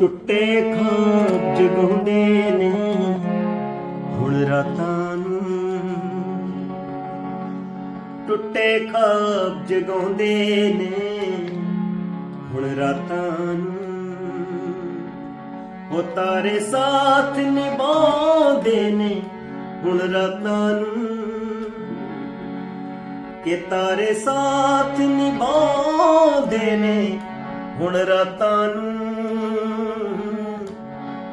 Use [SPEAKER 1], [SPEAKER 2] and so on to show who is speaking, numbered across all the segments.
[SPEAKER 1] ਟੁੱਟੇ ਖਾਬ ਜਗਾਉਂਦੇ ਨੇ, ਹੁਣ ਰਾਤਾਂ ਨੂੰ ਟੁੱਟੇ ਖਾਬ ਜਗਾਉਂਦੇ ਨੇ, ਹੁਣ ਰਾਤਾਂ ਨੂੰ ਉਹ ਤਾਰੇ ਸਾਥ ਨਿਭਾਉਂਦੇ ਨੇ, ਹੁਣ ਰਾਤਾਂ ਨੂੰ ਕਿ ਤਾਰੇ ਸਾਥ ਨਿਭਾਉਂਦੇ ਨੇ ਹੁਣ ਰਾਤਾਂ ਨੂੰ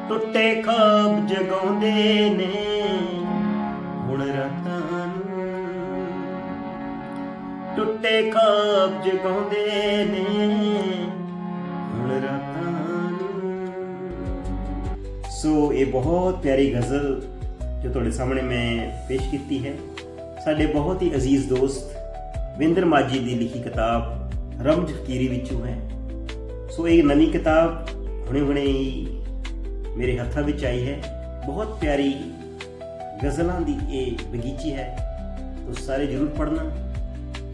[SPEAKER 1] ਟੁੱਟੇ ਖਾਬ ਜਗਾਉਂਦੇ ਨੇ। ਹੁਣ ਰਾਤਾਂ ਨੂੰ ਟੁੱਟੇ ਖਾਬ ਜਗਾਉਂਦੇ ਨੇ। ਹੁਣ ਰਾਤਾਂ ਨੂੰ। ਸੋ ਇਹ ਬਹੁਤ ਪਿਆਰੀ ਗਜ਼ਲ ਜੋ ਤੁਹਾਡੇ ਸਾਹਮਣੇ ਮੈਂ ਪੇਸ਼ ਕੀਤੀ ਹੈ। ਸਾਡੇ ਬਹੁਤ ਹੀ ਅਜ਼ੀਜ਼ ਦੋਸਤ ਵਿੰਦਰ ਮਾਜੀ ਦੀ ਲਿਖੀ ਕਿਤਾਬ ਰਮਜ ਫਕੀਰੀ ਵਿੱਚੋਂ ਹੈ। ਸੋ ਇਹ ਨਵੀਂ ਕਿਤਾਬ ਹੁਣੇ-ਹੁਣੇ ਮੇਰੇ ਹੱਥਾਂ ਵਿੱਚ ਆਈ ਹੈ। ਬਹੁਤ ਪਿਆਰੀ ਗਜ਼ਲਾਂ ਦੀ ਇਹ ਬਗੀਚੀ ਹੈ। ਤੁਸੀਂ ਸਾਰੇ ਜਰੂਰ ਪੜ੍ਹਨਾ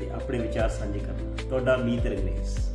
[SPEAKER 1] ਤੇ ਆਪਣੇ ਵਿਚਾਰ ਸਾਂਝੇ ਕਰਨਾ। ਤੁਹਾਡਾ ਮੀਤ ਰਗਨੇਸ